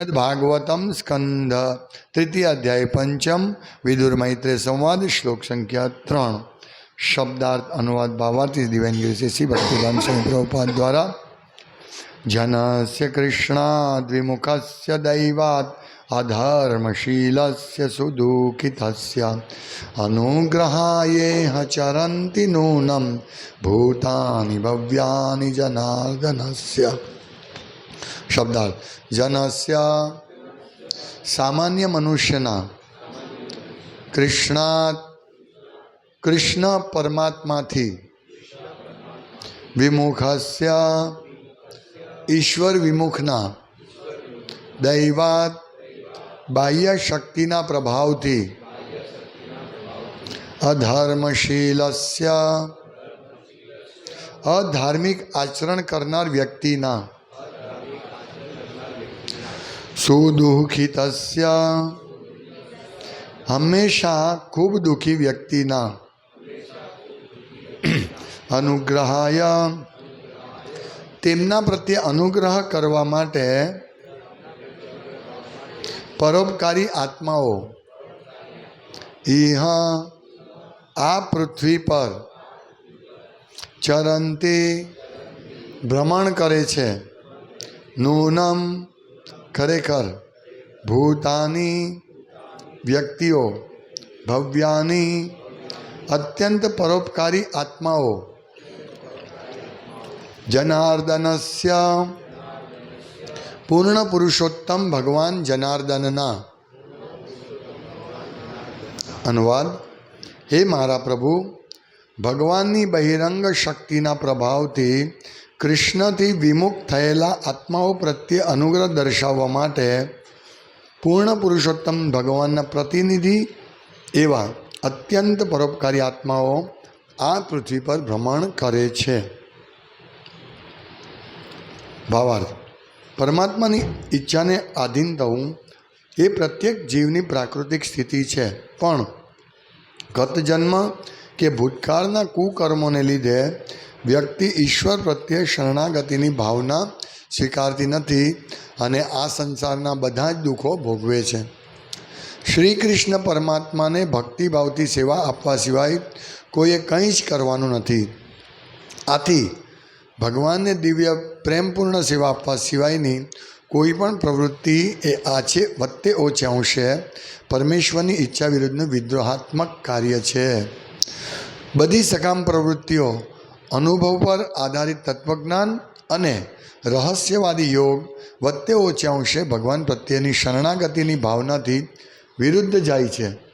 ભાગવતમ સ્કંદ તૃતીય અધ્યાય પંચમ વિદુર મૈત્રે સંવાદ શ્લોક સંખ્યા ત્રણ શબ્દાર્થ અનુવાદ ભાવાર્થી દિવ્યાંગી શ્રી ભક્તિદાન સ્વામી પ્રભુપાદ દ્વારા જનસ્ય કૃષ્ણાદ્વિમુખસ્ય દૈવાત અધર્મશીલસ્ય સુદુઃખિતસ્ય અનુગ્રહાયેહ ચરન્તિ નૂનમ ભૂતાની ભવ્યાની જનાર્દનસ્ય શબ્દાર્થ. જનસ્ય સામાન્ય મનુષ્યના કૃષ્ણા, કૃષ્ણ પરમાત્માથી વિમુખસ્ય ઈશ્વર વિમુખના દૈવાત બાહ્ય શક્તિના પ્રભાવથી અધર્મશીલસ્ય અધાર્મિક આચરણ કરનાર વ્યક્તિના સુદુઃખિતસ્ય હંમેશા ખૂબ દુઃખી વ્યક્તિના અનુગ્રહાય તેમના પ્રત્યે અનુગ્રહ કરવા માટે પરોપકારી આત્માઓ ઇહ આ પૃથ્વી પર ચરંતે ભ્રમણ કરે છે નૂનમ ખરેખર ભૂતાની વ્યક્તિઓ, ભવ્યાની અત્યંત પરોપકારી આત્માઓ, જનાર્દનસ્ય પૂર્ણ પુરુષોત્તમ ભગવાન જનાર્દનના. અનુવાદ, હે મારા પ્રભુ, ભગવાનની બહિરંગ શક્તિના પ્રભાવથી કૃષ્ણથી વિમુખ થયેલા આત્માઓ પ્રત્યે અનુગ્રહ દર્શાવવા માટે પૂર્ણ પુરુષોત્તમ ભગવાનના પ્રતિનિધિ એવા અત્યંત પરોપકારી આત્માઓ આ પૃથ્વી પર ભ્રમણ કરે છે. ભાવાર્થ, પરમાત્માની ઈચ્છાને આધીન થવું એ પ્રત્યેક જીવની પ્રાકૃતિક સ્થિતિ છે. પણ ગત જન્મ કે ભૂતકાળના કુકર્મોને લીધે વ્યક્તિ ઈશ્વર પ્રત્યે શરણાગતિની ભાવના સ્વીકારતી નથી અને આ સંસારના બધા જ દુઃખો ભોગવે છે. શ્રી કૃષ્ણ પરમાત્માને ભક્તિભાવથી સેવા આપવા સિવાય કોઈએ કંઈ જ કરવાનું નથી. આથી ભગવાનને દિવ્ય, પ્રેમપૂર્ણ સેવા આપવા સિવાયની કોઈ પણ પ્રવૃત્તિ એ આછે વત્તે ઓછે અંશે પરમેશ્વરની ઈચ્છા વિરુદ્ધનું વિદ્રોહાત્મક કાર્ય છે. બધી સકામ પ્રવૃત્તિઓ અનુભવ પર આધારિત તત્વજ્ઞાન અને રહસ્યવાદી યોગ વત્તે ઓછે અંશે ભગવાન પ્રત્યેની શરણાગતિની ભાવનાથી વિરુદ્ધ જાય છે.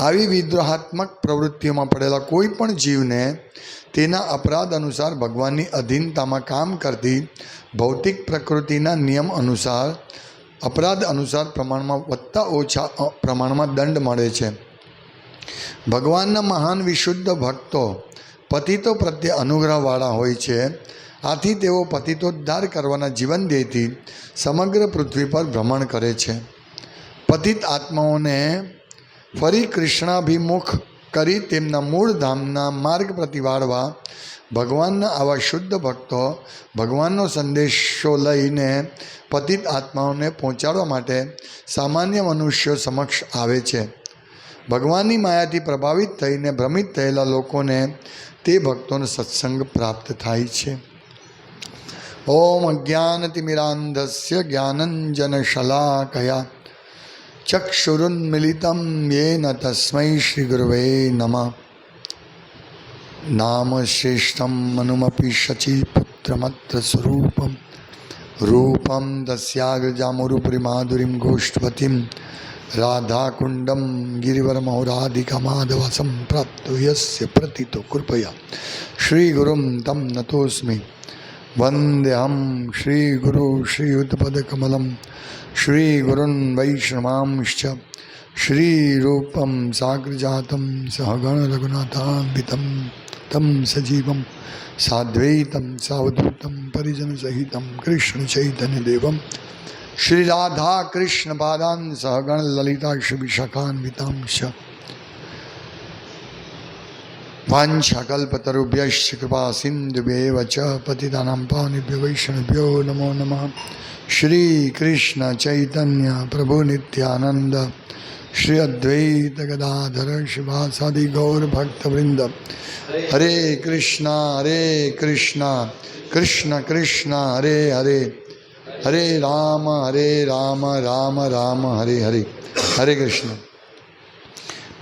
આવી વિદ્રોહાત્મક પ્રવૃત્તિઓમાં પડેલા કોઈ પણ જીવને તેના અપરાધ અનુસાર ભગવાનની અધીનતામાં કામ કરતી ભૌતિક પ્રકૃતિના નિયમ અનુસાર, અપરાધ અનુસાર પ્રમાણમાં વધતા ઓછા પ્રમાણમાં દંડ મળે છે. ભગવાનના મહાન વિશુદ્ધ ભક્તો પતિતો પ્રત્યે અનુગ્રહવાળા હોય છે. આથી તેઓ પતિતોદ્ધાર કરવાના જીવન ધ્યેયથી સમગ્ર પૃથ્વી પર ભ્રમણ કરે છે. પતિત આત્માઓને ફરી કૃષ્ણાભિમુખ કરી તેમના મૂળ ધામના માર્ગ પ્રતિવાળવા ભગવાનના આવા શુદ્ધ ભક્તો ભગવાનનો સંદેશો લઈને પતિત આત્માઓને પહોંચાડવા માટે સામાન્ય મનુષ્યો સમક્ષ આવે છે. ભગવાનની માયાથી પ્રભાવિત થઈને ભ્રમિત થયેલા લોકોને તે ભક્તોનો સત્સંગ પ્રાપ્ત થાય છે. ઓમ અજ્ઞાનતિમિરાંધસ્ય જ્ઞાનંજનશલાકયા ચક્ષુરુન્મિલિતમ યેન તસ્મૈ શ્રી ગુરવે નમ. નામ શ્રેષ્ઠમ મનુમપી શચીપુત્રમત્ર સ્વરૂપમ. રૂપમ દસ્યાગ્રજામુરુપરી માધુરીમ ગોષ્ઠવતીમ. રાધાકુંડમ ગિરિવરમૌ રાધિકમાધવસમ પ્રાપ્ત યસ્ય પ્રતિતો કૃપયા શ્રીગુરુમ તમ નતોસ્મિ વંદ્યહમ શ્રીગુરુ શ્રીયુતપદકમલમ શ્રીગુરુન વૈષ્ણવાંશ્ચ શ્રીરૂપમ સાગ્રજાતમ સહગણ રઘુનાથાન્વિતમ તમ સજીવમ સાધ્વૈતમ સાવધૂતમ પરિજનસહિતમ કૃષ્ણ ચૈતન્ય શ્રી રાધા કૃષ્ણ પાદાન સહગણ લલિતા શુભિશકાન્વિતાંશ વાંછાકલ્પતરુભ્યશ્ચ કૃપા સિંધુભ્યવ ચ પતિતાનાં પાવનેભ્યો વૈષ્ણવ્યો નમો નમઃ શ્રી કૃષ્ણ ચૈતન્ય પ્રભુ નિત્યાનંદ શ્રી અદ્વૈત ગદાધર શિવાસાદિ ગૌરભક્તવૃંદ હરે કૃષ્ણ હરે કૃષ્ણ કૃષ્ણ કૃષ્ણ હરે હરે હરે રામ હરે રામ રામ રામ હરે હરે હરે કૃષ્ણ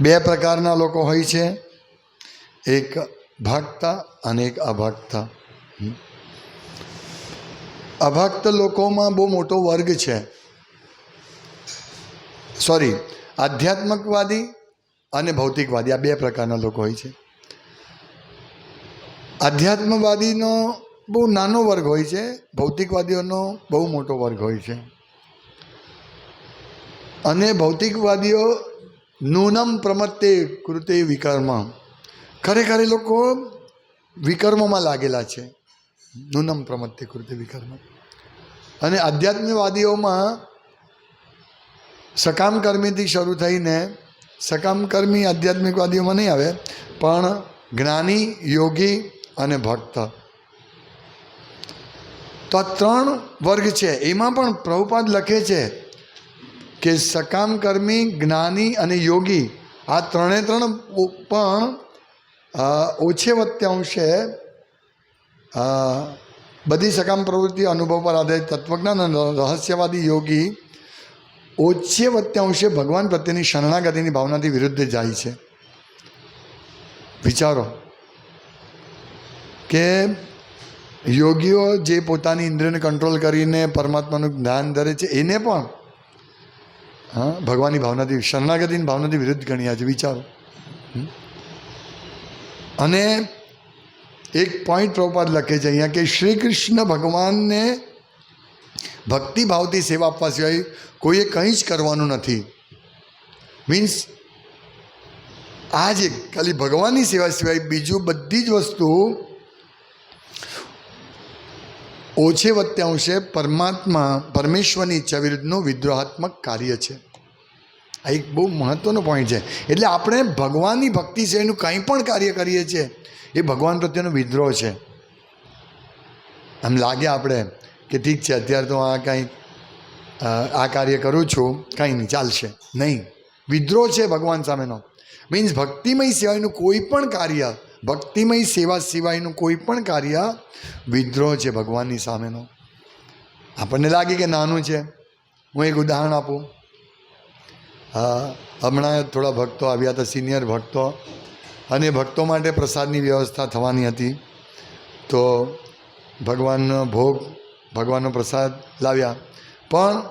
બે પ્રકારના લોકો હોય છે. એક ભક્ત અને એક અભક્ત. અભક્ત લોકોમાં બહુ મોટો વર્ગ છે. સોરી આધ્યાત્મકવાદી અને ભૌતિકવાદી આ બે પ્રકારના લોકો હોય છે. આધ્યાત્મવાદીનો બહુ નાનો વર્ગ હોય છે. ભૌતિકવાદીઓનો બહુ મોટો વર્ગ હોય છે. અને ભૌતિકવાદીઓ નૂનમ પ્રમત્તે કૃતે વિકર્મ. ખરેખર એ લોકો વિકર્મમાં લાગેલા છે. નૂનમ પ્રમત્તે કૃતે વિકર્મ. અને આધ્યાત્મવાદીઓમાં સકામકર્મીથી શરૂ થઈને સકામકર્મી આધ્યાત્મિકવાદીઓમાં નહીં આવે, પણ જ્ઞાની, યોગી અને ભક્ત. તો આ ત્રણ વર્ગ છે. એમાં પણ પ્રભુપાદ લખે છે કે સકામ કર્મી જ્ઞાની અને યોગી આ ત્રણે ત્રણ પણ ઓછે વત્યાંશે બધી સકામ પ્રવૃત્તિ અનુભવ પર આધારિત તત્વજ્ઞાન અને રહસ્યવાદી યોગી ઓછે વત્યાંશે ભગવાન પ્રત્યેની શરણાગતિની ભાવનાથી વિરુદ્ધ જાય છે. વિચારો કે યોગીઓ જે પોતાની ઇન્દ્રિયને કંટ્રોલ કરીને પરમાત્માનું જ્ઞાન ધરે છે, એને પણ, હા, ભગવાનની ભાવનાથી, શરણાગતિની ભાવનાથી વિરુદ્ધ ગણ્યા છે વિચારો? અને એક પોઈન્ટ પ્રભુપાદ લખે છે અહીંયા કે શ્રી કૃષ્ણ ભગવાનને ભક્તિભાવથી સેવા આપવા સિવાય કોઈએ કંઈ જ કરવાનું નથી મીન્સ આજે ખાલી ભગવાનની સેવા સિવાય બીજું બધી જ વસ્તુ ઓછે વત્યાંશે પરમાત્મા પરમેશ્વરની ઈચ્છા વિરુદ્ધનું વિદ્રોહાત્મક કાર્ય છે. આ એક બહુ મહત્ત્વનો પોઈન્ટ છે. એટલે આપણે ભગવાનની ભક્તિ સિવાયનું કંઈ પણ કાર્ય કરીએ છીએ, એ ભગવાન પ્રત્યેનો વિદ્રોહ છે. આમ લાગે આપણે કે ઠીક છે, અત્યારે તો આ કાંઈ આ કાર્ય કરું છું, કંઈ નહીં, ચાલશે. નહીં. વિદ્રોહ છે ભગવાન સામેનો. મીન્સ ભક્તિમય સિવાયનું કોઈ પણ કાર્ય ભક્તિમય સેવા સિવાયનું કોઈ પણ કાર્ય વિદ્રોહ છે ભગવાનની સામેનો. આપણને લાગે કે નાનું છે. હું એક ઉદાહરણ આપું. હા, હમણાં થોડા ભક્તો આવ્યા હતા, સિનિયર ભક્તો, અને ભક્તો માટે પ્રસાદની વ્યવસ્થા થવાની હતી. તો ભગવાનનો ભોગ, ભગવાનનો પ્રસાદ લાવ્યા. પણ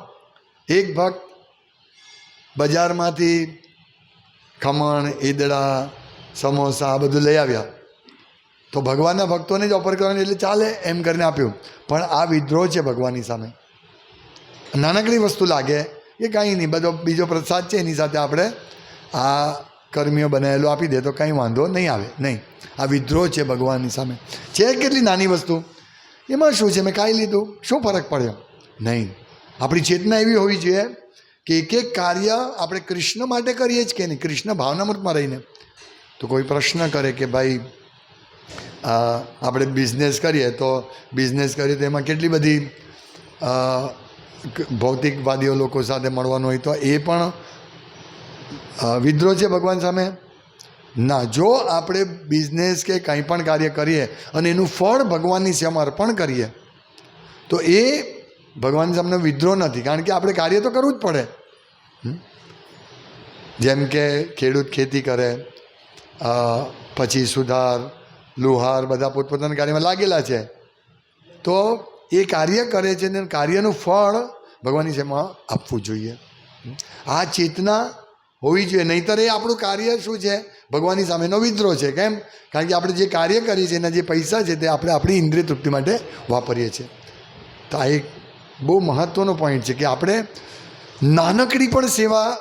એક ભક્ત બજારમાંથી ખમણ, ઈદડા સમોસા, આ બધું લઈ આવ્યા. તો ભગવાનના ભક્તોને જ ઓફર કરવાની એટલે ચાલે એમ કરીને આપ્યું. પણ આ વિદ્રોહ છે ભગવાનની સામે. નાનકડી વસ્તુ લાગે એ કાંઈ નહીં, બધો બીજો પ્રસાદ છે એની સાથે આપણે આ કર્મીઓ બનાવેલું આપી દે તો કંઈ વાંધો નહીં આવે, નહીં. આ વિદ્રોહ છે ભગવાનની સામે. છે કેટલી નાની વસ્તુ? એમાં શું છે? મેં કાંઈ લીધું. શું ફરક પડ્યો? નહીં. આપણી ચેતના એવી હોવી જોઈએ કે એક એક કાર્ય આપણે કૃષ્ણ માટે કરીએ જ કે નહીં? કૃષ્ણ ભાવનામૃતમાં રહીને. તો કોઈ પ્રશ્ન કરે કે ભાઈ આપણે બિઝનેસ કરીએ તો બિઝનેસ કરીએ તો એમાં કેટલી બધી ભૌતિકવાદીઓ લોકો સાથે મળવાનું હોય તો એ પણ વિદ્રોહ છે ભગવાન સામે? ના, જો આપણે બિઝનેસ કે કંઈ પણ કાર્ય કરીએ અને એનું ફળ ભગવાનની સેવામાં અર્પણ કરીએ, તો એ ભગવાન સામે વિદ્રોહ નથી. કારણ કે આપણે કાર્ય તો કરવું જ પડે? જેમ કે ખેડૂત ખેતી કરે પછી સુધાર, લુહાર બધા પોતપોતાના કાર્યમાં લાગેલા છે. તો એ કાર્ય કરે છે ને કાર્યનું ફળ ભગવાનની સેવામાં આપવું જોઈએ. આ ચેતના હોવી જોઈએ. નહીંતર એ આપણું કાર્ય શું છે? ભગવાનની સામેનો વિદ્રોહ છે. કેમ? કારણ કે આપણે જે કાર્ય કરીએ છીએ, એના જે પૈસા છે, તે આપણે આપણી ઇન્દ્રિય તૃપ્તિ માટે વાપરીએ છીએ. તો આ એક બહુ મહત્ત્વનો પોઈન્ટ છે કે આપણે નાનકડી પણ સેવા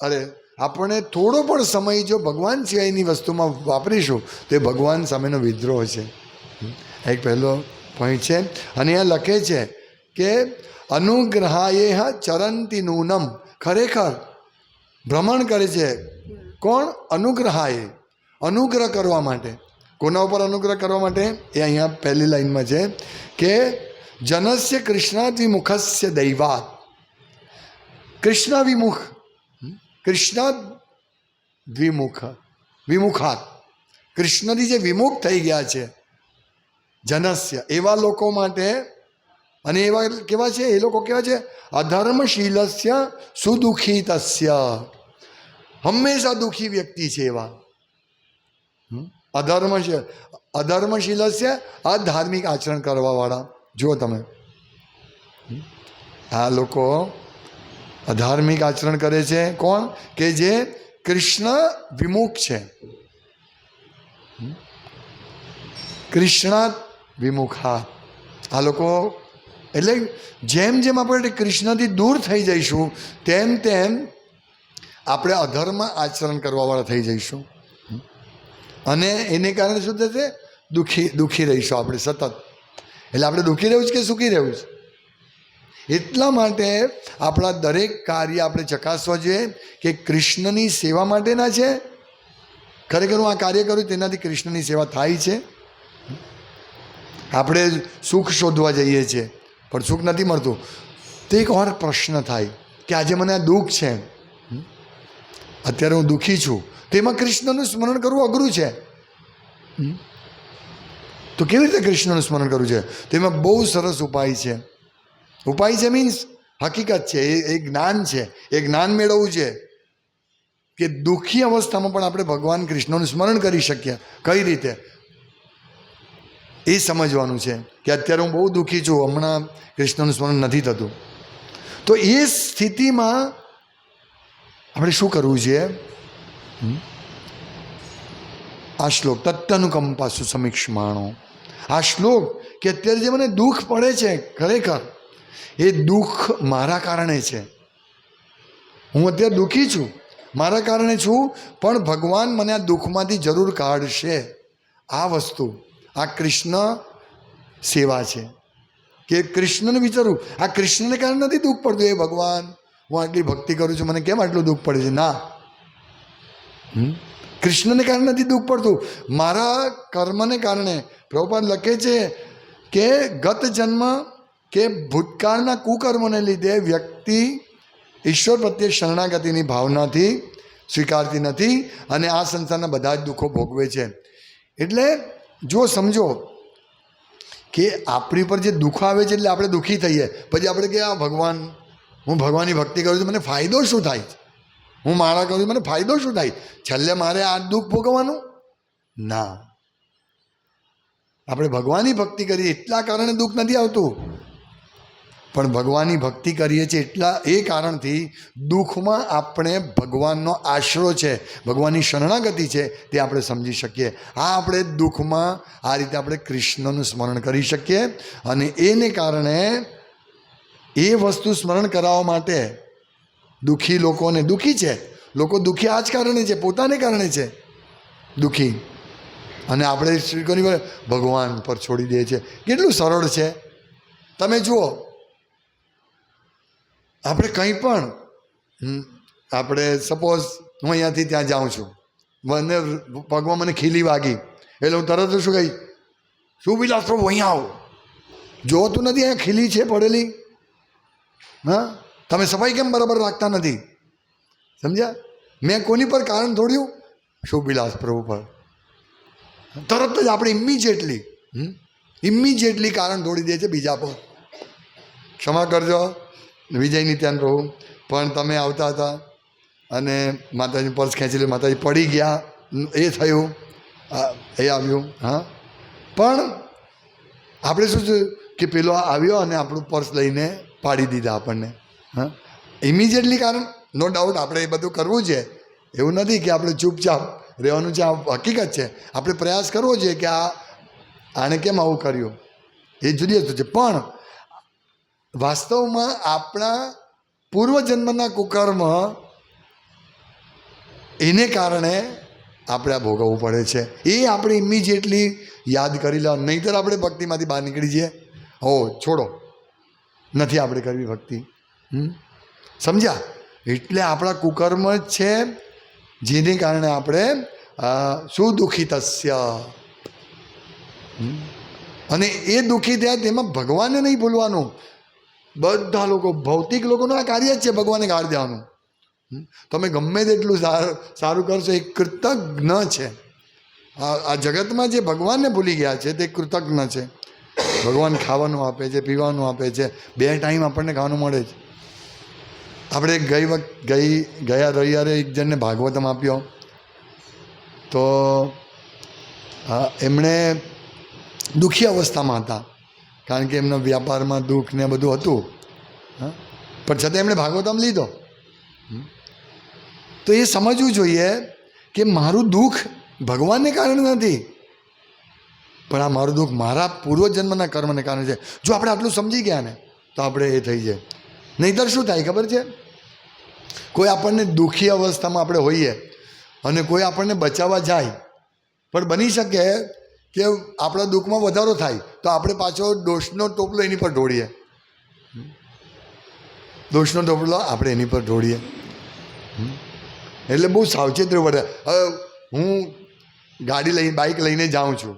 અરે આપણે થોડો પણ સમય જો ભગવાન સિવાયની વસ્તુમાં વાપરીશું, તો એ ભગવાન સામેનો વિદ્રોહ છે. એક પહેલો પોઈન્ટ છે. અને અહીંયા લખે છે કે અનુગ્રહાય ચરંતી નૂનમ. ખરેખર ભ્રમણ કરે છે. કોણ? અનુગ્રહાય અનુગ્રહ કરવા માટે. કોના ઉપર અનુગ્રહ કરવા માટે? એ અહીંયા પહેલી લાઈનમાં છે કે, જનસ્ય કૃષ્ણાદ્વિમુખસ્ય દૈવાત. કૃષ્ણ વિમુખ કૃષ્ણ દ્વિમુખ, વિમુખાત. કૃષ્ણથી જે વિમુખ થઈ ગયા છે, જનસ્ય, એવા લોકો માટે, અને એવા કેવા છે? એ લોકો કેવા છે? અધર્મશીલસ્ય સુદુખિતસ્ય. હંમેશા દુઃખી વ્યક્તિ છે એવા? અધર્મશીલ અધર્મશીલસ્ય અધાર્મિક આચરણ કરવાવાળા. જુઓ તમે. આ લોકો અધાર્મિક આચરણ કરે છે કોણ? કે જે કૃષ્ણ વિમુખ છે. હમ? વિમુખ. વિમુખા આ લોકો એટલે જેમ જેમ આપણે કૃષ્ણથી દૂર થઈ જઈશું, તેમ તેમ આપણે અધર્મ આચરણ કરવાવાળા થઈ જઈશું. અને એને કારણે શું થશે? દુઃખી દુઃખી રહીશું આપણે સતત. એટલે આપણે દુઃખી રહેવું છે કે સુખી રહેવું છે? એટલા માટે આપણા દરેક કાર્ય આપણે ચકાસવા જોઈએ કે કૃષ્ણની સેવા માટેના છે. ખરેખર હું આ કાર્ય કરું તેનાથી કૃષ્ણની સેવા થાય છે. આપણે સુખ શોધવા જઈએ છીએ, પણ સુખ નથી મળતું. તો એક વાર પ્રશ્ન થાય કે આજે મને આ દુઃખ છે. અત્યારે હું દુઃખી છું. તેમાં કૃષ્ણનું સ્મરણ કરવું અઘરું છે. તો કેવી રીતે કૃષ્ણનું સ્મરણ કરવું છે? તેમાં બહુ સરસ ઉપાય છે. ઉપાય છે મીન્સ હકીકત છે. એ એ જ્ઞાન છે. એ જ્ઞાન મેળવવું છે કે દુઃખી અવસ્થામાં પણ આપણે ભગવાન કૃષ્ણનું સ્મરણ કરી શકીએ. કઈ રીતે? એ સમજવાનું છે કે અત્યારે હું બહુ દુઃખી છું. હમણાં કૃષ્ણનું સ્મરણ નથી થતું. તો એ સ્થિતિમાં આપણે શું કરવું છે? આ શ્લોક, તત્તનુકંપાસુ સમીક્ષમાણો. આ શ્લોક કે અત્યારે જે મને દુઃખ પડે છે, ખરેખર એ દુઃખ મારા કારણે છે. હું અત્યારે દુઃખી છું. મારા કારણે છું, પણ ભગવાન મને આ દુઃખમાંથી જરૂર કાઢશે. આ વસ્તુ, આ કૃષ્ણ સેવા છે. કે કૃષ્ણને વિચારું, આ કૃષ્ણને કારણે નથી દુઃખ પડતું? એ ભગવાન, હું આટલી ભક્તિ કરું છું, મને કેમ આટલું દુઃખ પડે છે? ના? કૃષ્ણને કારણે નથી દુઃખ પડતું. મારા કર્મને કારણે. પ્રભુપાદ લખે છે કે ગત જન્મ કે ભૂતકાળના કુકર્મોને લીધે વ્યક્તિ ઈશ્વર પ્રત્યે શરણાગતિની ભાવનાથી સ્વીકારતી નથી અને આ સંસારના બધા જ દુઃખો ભોગવે છે. એટલે જો સમજો કે આપણી પર જે દુઃખ આવે છે એટલે આપણે દુઃખી થઈએ. પછી આપણે કે, આ ભગવાન, હું ભગવાનની ભક્તિ કરું છું, મને ફાયદો શું થાય? હું મારા કરું છું, મને ફાયદો શું થાય? છેલ્લે મારે આ દુઃખ ભોગવવાનું? ના. આપણે ભગવાનની ભક્તિ કરીએ એટલા કારણે દુઃખ નથી આવતું. પણ ભગવાનની ભક્તિ કરીએ છીએ એટલા એ કારણથી દુઃખમાં આપણે ભગવાનનો આશરો છે, ભગવાનની શરણાગતિ છે, તે આપણે સમજી શકીએ. આ આપણે દુઃખમાં આ રીતે આપણે કૃષ્ણનું સ્મરણ કરી શકીએ અને એને કારણે એ વસ્તુ સ્મરણ કરાવવા માટે દુઃખી લોકોને દુઃખી છે. લોકો દુઃખી આ જ કારણે છે, પોતાને કારણે છે. દુઃખી. અને આપણે શ્રી કોની ભગવાન પર છોડી દઈએ છીએ કેટલું સરળ છે. તમે જુઓ આપણે કંઈ પણ આપણે સપોઝ હું અહીંયાથી ત્યાં જાઉં છું, મને પગમાં મને ખીલી વાગી, એટલે હું તરત શું કહી, શું વિલાસ પ્રભુ, અહીંયા આવો. જોતું નથી, અહીંયા ખીલી છે પડેલી? હા? તમે સફાઈ કેમ બરાબર રાખતા નથી? સમજ્યા? મેં કોની પર કારણ થોડ્યું શુભિલાસ પ્રભુ પર? તરત જ આપણે ઇમિજિએટલી ઇમિજિએટલી કારણ દોડી દે છે બીજા પર. ક્ષમા કરજો. વિજય નિત્યાન પ્રભુ પણ તમે આવતા હતા અને માતાજી પર્સ ખેંચી લે, માતાજી પડી ગયા એ થયું. એ આવ્યું, હા. પણ આપણે શું છે કે પેલો આવ્યો અને આપણું પર્સ લઈને પાડી દીધા આપણને, હા. ઇમિજિએટલી કારણ નો ડાઉટ આપણે એ બધું કરવું છે. એવું નથી કે આપણે ચૂપચાપ રહેવાનું છે, આ હકીકત છે. આપણે પ્રયાસ કરવો જોઈએ કે આ, આણે કેમ આવું કર્યું? એ જુદી વસ્તુ છે. પણ વાસ્તવમાં આપણા પૂર્વજન્મના કુકર્મ એને કારણે આપણે આ ભોગવવું પડે છે. એ આપણે ઇમિજિએટલી યાદ કરી લો નહીંતર આપણે ભક્તિમાંથી બહાર નીકળી જઈએ. હો, છોડો. નથી આપણે કરવી ભક્તિ? સમજ્યા? એટલે આપણા કુકર્મ જ છે જેને કારણે આપણે શું દુઃખી હમ? અને એ દુઃખી થયા તેમાં ભગવાનને નહીં ભૂલવાનું. બધા લોકો, ભૌતિક લોકોનું આ કાર્ય જ છે ભગવાનને ગાળ દેવાનું. તમે ગમે તેટલું સારું સારું કરશો, એ કૃતજ્ઞ છે. આ જગતમાં જે ભગવાનને ભૂલી ગયા છે, તે કૃતજ્ઞ છે. ભગવાન ખાવાનું આપે છે, પીવાનું આપે છે. બે ટાઈમ આપણને ખાવાનું મળે છે. આપણે ગઈ વખત ગઈ, ગયા રવિવારે એક જણને ભાગવતમ આપ્યો. તો એમણે દુઃખી અવસ્થામાં હતા. કારણ કે એમના વ્યાપારમાં દુઃખ ને બધું હતું. હા? પણ છતાં એમણે ભાગવતમ લીધો. તો એ સમજવું જોઈએ કે મારું દુઃખ ભગવાનને કારણે નથી. પણ આ મારું દુઃખ મારા પૂર્વજન્મના કર્મને કારણે છે. જો આપણે આટલું સમજી ગયા ને, તો આપણે એ થઈ જાય. નહીંતર શું થાય ખબર છે? કોઈ આપણને દુઃખી અવસ્થામાં આપણે હોઈએ અને કોઈ આપણને બચાવવા જાય. પણ બની શકે કે આપણા દુઃખમાં વધારો થાય, તો આપણે પાછો દોષનો ટોપલો એની પર ઢોળીએ. દોષનો ટોપલો આપણે એની પર ઢોળીએ. એટલે બહુ સાવચેત રહેવું પડે. હવે હું ગાડી લઈ બાઇક લઈને જાઉં છું.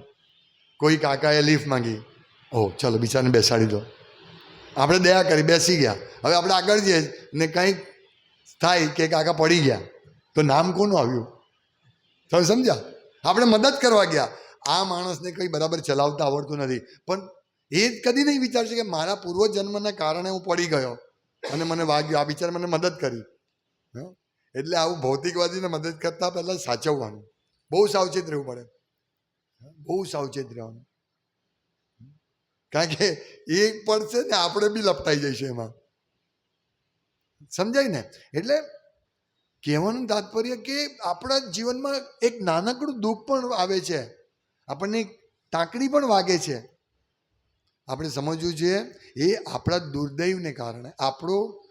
કોઈ કાકાએ લિફ્ટ માંગી. ઓહ ચલો બિચારાને બેસાડી દો. આપણે દયા કરી, બેસી ગયા. હવે આપણે આગળ જઈએ ને કંઈક થાય કે કાકા પડી ગયા, તો નામ કોનું આવ્યું? તમે સમજ્યા? આપણે મદદ કરવા ગયા. આ માણસને કંઈ બરાબર ચલાવતા આવડતું નથી. પણ એ કદી નહીં વિચારશે કે મારા પૂર્વજન્મના કારણે હું પડી ગયો અને મને વાગ્યો. આ વિચાર મને મદદ કરી? એટલે આવું ભૌતિકવાદીને મદદ કરતા પહેલાં સાચવવાનું. બહુ સાવચેત રહેવું પડે. બહુ સાવચેત રહેવાનું. કારણ કે એ પડશે ને આપણે બી લપટાઈ જઈશું એમાં. સમજાય ને? એટલે કહેવાનું તાત્પર્ય કે આપણા જીવનમાં એક નાનકડું દુઃખ પણ આવે છે. આપણને ટાંકડી પણ વાગે છે. આપણે સમજવું જોઈએ, એ આપણા દુર્દૈવને કારણે. આપણો,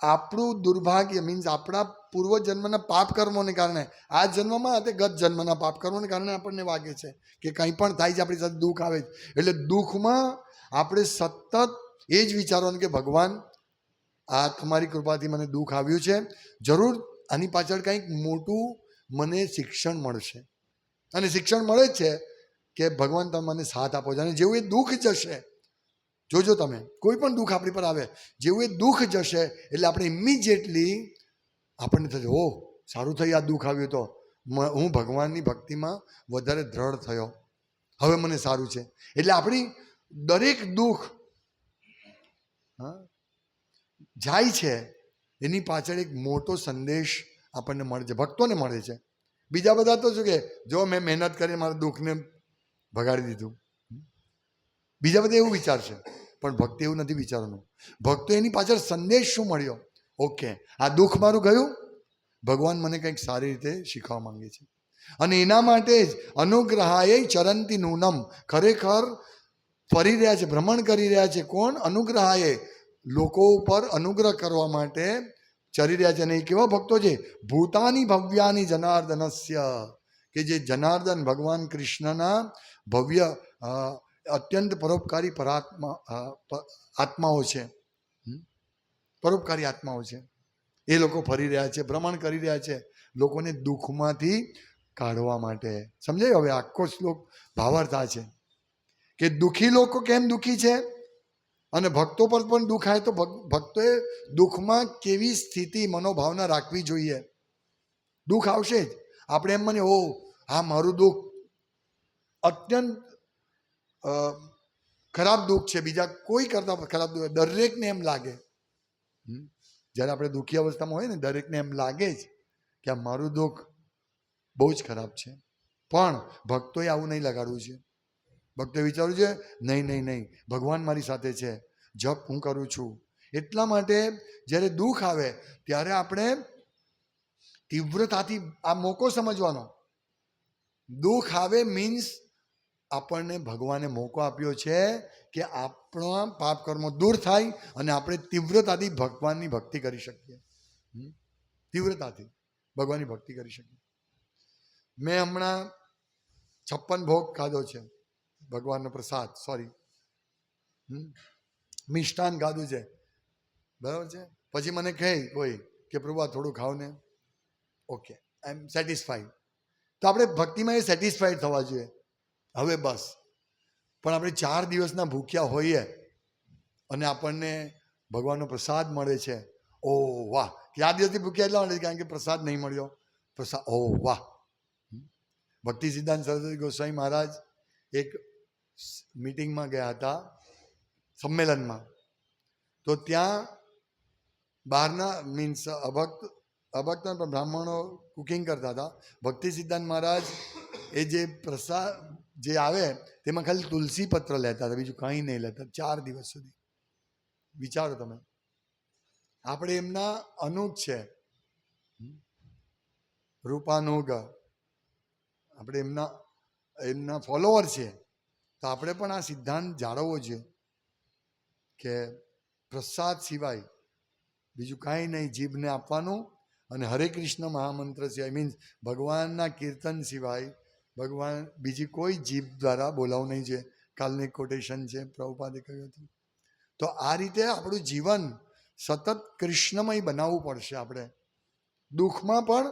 આપણું દુર્ભાગ્ય મીન્સ આપણા પૂર્વજન્મના પાપ કર્મોને કારણે. આ જન્મમાં તે ગત જન્મના પાપ કર્મોને કારણે આપણને વાગે છે કે કંઈ પણ થાય છે, આપણી સાથે દુઃખ આવે છે. એટલે દુઃખમાં આપણે સતત એ જ વિચારવાનું કે ભગવાન, આ તમારી કૃપાથી મને દુઃખ આવ્યું છે. જરૂર આની પાછળ કંઈક મોટું મને શિક્ષણ મળશે. અને શિક્ષણ મળે જ છે કે ભગવાન તમે મને સાથ આપો છો. અને જેવું એ દુઃખ જશે, જોજો તમે, કોઈ પણ દુઃખ આપણી પર આવે, જેવું એ દુઃખ જશે, એટલે આપણે ઇમિજિએટલી આપણને થશે, ઓહ, સારું થઈ આ દુઃખ આવ્યું તો. હું ભગવાનની ભક્તિમાં વધારે દ્રઢ થયો. હવે મને સારું છે. એટલે આપણી દરેક દુઃખ જાય છે. એની પાછળ એક મોટો સંદેશ આપણને મળે છે, ભક્તોને મળે છે. બીજા બધા તો શું કે, જો મેં મહેનત કરી, મારા દુઃખને ભગાડી દીધું. બીજા બધા એવું વિચારશે, પણ ભક્તિ એવું નથી વિચારવાનું. ભક્તો એની પાછળ સંદેશ શું મળ્યો? ઓકે, આ દુઃખ મારું ગયું. ભગવાન મને કંઈક સારી રીતે શીખવા માંગે છે. અને એના માટે જ અનુગ્રહાય ચરંતી નૂનમ. ખરેખર ફરી રહ્યા છે, ભ્રમણ કરી રહ્યા છે. કોણ? અનુગ્રહાએ લોકો ઉપર અનુગ્રહ કરવા માટે ચરી રહ્યા છે અને એ કેવા ભક્તો છે? ભૂતાની ભવ્યાની જનાર્દનસ્ય, કે જે જનાર્દન ભગવાન કૃષ્ણના ભવ્ય અત્યંત પરોપકારી પરાત્મા આત્માઓ છે. પરોપકારી આત્માઓ છે. એ લોકો ફરી રહ્યા છે, ભ્રમણ કરી રહ્યા છે લોકોને દુઃખમાંથી કાઢવા માટે. સમજાય? હવે આખો શ્લોક ભાવાર્થ છે. કે દુઃખી લોકો કેમ દુઃખી છે? અને ભક્તો પર પણ દુઃખ આવે તો ભક- ભક્તોએ દુઃખમાં કેવી સ્થિતિ મનોભાવના રાખવી જોઈએ? દુઃખ આવશે જ. આપણે એમ મને ઓ હા મારું દુઃખ અત્યંત ખરાબ દુઃખ છે. બીજા કોઈ કરતા ખરાબ દુઃખ દરેકને એમ લાગે. જ્યારે આપણે દુઃખી અવસ્થામાં હોય ને, દરેકને એમ લાગે જ કે આ મારું દુઃખ બહુ જ ખરાબ છે. પણ ભક્તોએ આવું નહીં લગાડવું છે ભક્તે વિચાર્યું છે, નહીં નહીં નહીં, ભગવાન મારી સાથે છે, જપ હું કરું છું. એટલા માટે જ્યારે દુઃખ આવે, ત્યારે આપણે તીવ્રતાથી આ મોકો સમજવાનો. દુઃખ આવે મીન્સ આપણને ભગવાને મોકો આપ્યો છે કે આપણા પાપ કર્મો દૂર થાય અને આપણે તીવ્રતાથી ભગવાનની ભક્તિ કરી શકીએ? તીવ્રતાથી ભગવાનની ભક્તિ કરી શકીએ. મેં હમણાં છપ્પન ભોગ ખાધો છે. ભગવાનનો પ્રસાદ સોરી મિષ્ટાન ખાધું છે. બરાબર છે? પછી મને કહે કોઈ કે, પ્રભુ, આ થોડું ખાવ ને. ઓકે આઈ એમ સેટિસ્ફાઈડ તો આપણે ભક્તિમાં એ સેટિસ્ફાઈડ થવા જોઈએ. હવે બસ. પણ આપણે ચાર દિવસના ભૂખ્યા હોઈએ અને આપણને ભગવાનનો પ્રસાદ મળે છે. ઓ વાહ. ચાર દિવસથી ભૂખ્યા એટલા માટે કારણ કે પ્રસાદ નહીં મળ્યો. પ્રસાદ ઓ વાહ. ભક્તિ સિદ્ધાંત સરસ્વતી ગોસ્વામી મહારાજ એક મિટિંગમાં ગયા હતા, સંમેલનમાં. તો ત્યાં બહારના મીન્સ અભક્ત અભક્ત બ્રાહ્મણો કુકિંગ કરતા હતા. ભક્તિ સિદ્ધાંત મહારાજ એ જે પ્રસાદ જે આવે, તેમાં ખાલી તુલસી પત્ર લેતા હતા, બીજું કંઈ નહીં લેતા, ચાર દિવસ સુધી. વિચારો તમે. આપણે એમના અનુજ છે. રૂપાનુગ. આપણે એમના એમના ફોલોવર છે તો આપણે પણ આ સિદ્ધાંત જાળવવો જોઈએ કે પ્રસાદ સિવાય બીજું કાંઈ નહીં, જીભને આપવાનું અને હરે કૃષ્ણ મહામંત્ર સિવાય મીન્સ ભગવાનના કીર્તન સિવાય ભગવાન, બીજી કોઈ જીભ દ્વારા બોલાવવું નહીં છે કાલની કોટેશન છે, પ્રભુપાદે કહ્યું હતું. તો આ રીતે આપણું જીવન સતત કૃષ્ણમય બનાવવું પડશે આપણે. દુઃખમાં પણ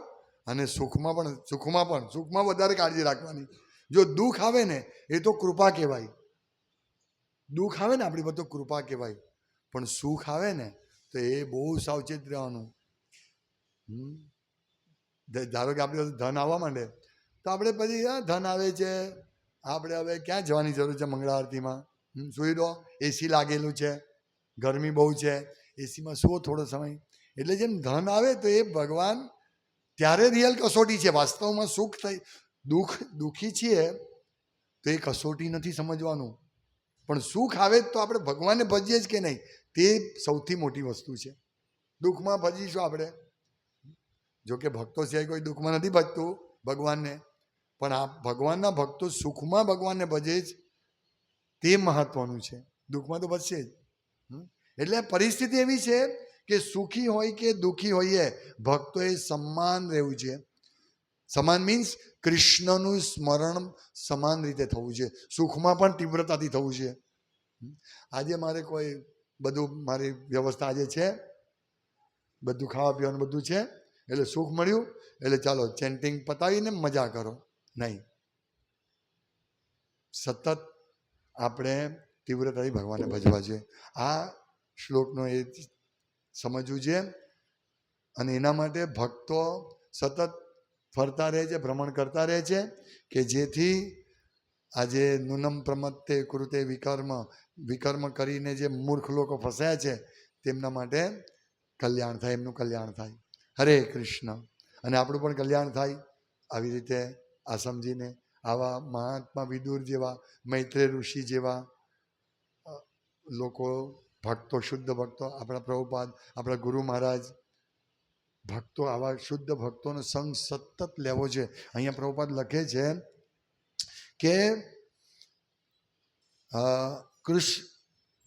અને સુખમાં પણ સુખમાં પણ, સુખમાં વધારે કાળજી રાખવાની. જો દુઃખ આવે ને, એ તો કૃપા કહેવાય. દુઃખ આવે ને, આપણી બધું કૃપા કહેવાય. પણ સુખ આવે ને, તો એ બહુ સાવચેત રહેવાનું. ધારો કે આપણી ધન આવવા માંડે, તો આપણે પછી ધન આવે છે. આપણે હવે ક્યાં જવાની જરૂર છે મંગળા આરતીમાં? સુઈ દો એસી લાગેલું છે. ગરમી બહુ છે. એસીમાં સુવો થોડો સમય. એટલે જેમ ધન આવે તો એ ભગવાન ત્યારે રિયલ કસોટી છે. વાસ્તવમાં સુખ થઈ દુઃખ, દુઃખી છીએ તો એ કસોટી નથી સમજવાનું. પણ સુખ આવે તો આપણે ભગવાનને ભજીએ જ કે નહીં? તે સૌથી મોટી વસ્તુ છે. દુઃખમાં ભજીશું આપણે. જોકે ભક્તો સિવાય કોઈ દુઃખમાં નથી ભજતું ભગવાનને. પણ આ ભગવાનના ભક્તો સુખમાં ભગવાનને ભજે જ તે મહત્વનું છે. દુઃખમાં તો ભજશે જ? એટલે પરિસ્થિતિ એવી છે કે સુખી હોય કે દુઃખી હોઈએ, ભક્તોએ સન્માન રહેવું છે. સમાન મીન્સ કૃષ્ણનું સ્મરણ સમાન રીતે થવું છે. સુખમાં પણ તીવ્રતાથી થવું છે. આજે મારે કોઈ બધું મારી વ્યવસ્થા આજે છે. બધું ખાવા પીવાનું બધું છે. એટલે સુખ મળ્યું. એટલે ચાલો ચેન્ટિંગ પતાવીને મજા કરો. નહીં. સતત આપણે તીવ્રતાથી ભગવાનને ભજવા છે. આ શ્લોકનો એ સમજવું છે. અને એના માટે ભક્તો સતત ફરતા રહે છે, ભ્રમણ કરતા રહે છે કે જેથી આજે નુનમ પ્રમત્તે કૃતે વિકર્મ વિકર્મ કરીને જે મૂર્ખ લોકો ફસાયા છે, તેમના માટે કલ્યાણ થાય, એમનું કલ્યાણ થાય. હરે કૃષ્ણ. અને આપણું પણ કલ્યાણ થાય. આવી રીતે આ સમજીને આવા મહાત્મા વિદુર જેવા મૈત્રે ઋષિ જેવા લોકો, ભક્તો, શુદ્ધ ભક્તો, આપણા પ્રભુપાદ, આપણા ગુરુ મહારાજ ભક્તો, આવા શુદ્ધ ભક્તોનો સંગ સતત લેવો છે. અહીંયા પ્રભુપાદ લખે છે કે કૃષ્ણ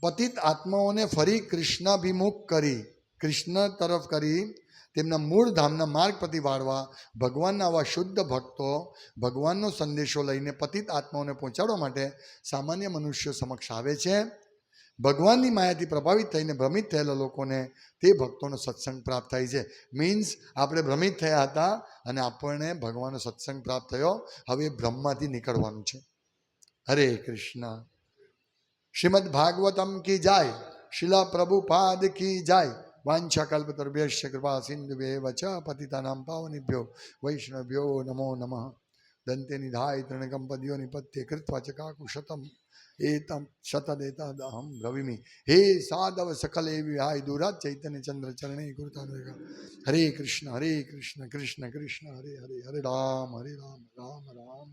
પતિત આત્માઓને ફરી કૃષ્ણાભિમુખ કરી, કૃષ્ણ તરફ કરી, તેમના મૂળ ધામના માર્ગ પ્રતિ વાળવા, ભગવાનના આવા શુદ્ધ ભક્તો, ભગવાનનો સંદેશો લઈને પતિત આત્માઓને પહોંચાડવા માટે સામાન્ય મનુષ્યો સમક્ષ આવે છે. ભગવાનની માયાથી પ્રભાવિત થઈને ભ્રમિત થયેલા લોકોને તે ભક્તોનો સત્સંગ પ્રાપ્ત થાય છે. મીન્સ આપણે ભ્રમિત થયા હતા અને આપણને ભગવાનનો સત્સંગ પ્રાપ્ત થયો. હવે બ્રહ્માથી નીકળવાનું છે. હરે કૃષ્ણ. શ્રીમદ ભાગવતમ કી જાય. શિલા પ્રભુપાદ કી જાય. વાંછા કલ્પતર્ભ્યશ્ચ કૃપા સિંધુ ચ પતિતાનામ પાવનેભ્યો વૈષ્ણવ્યો નમો નમઃ. દંતે નિધાય ત્રણકંપદીઓની પત્યે કૃત્વા ચકાકુશતમ શતદેતાદહમ રવિમી હે સાધવ સકલ એવી હાય દુરાત ચૈતન્ય ચંદ્ર ચરણે ગુરુતા હરે કૃષ્ણ હરે કૃષ્ણ કૃષ્ણ કૃષ્ણ હરે હરે હરે રામ હરે રામ રામ રામ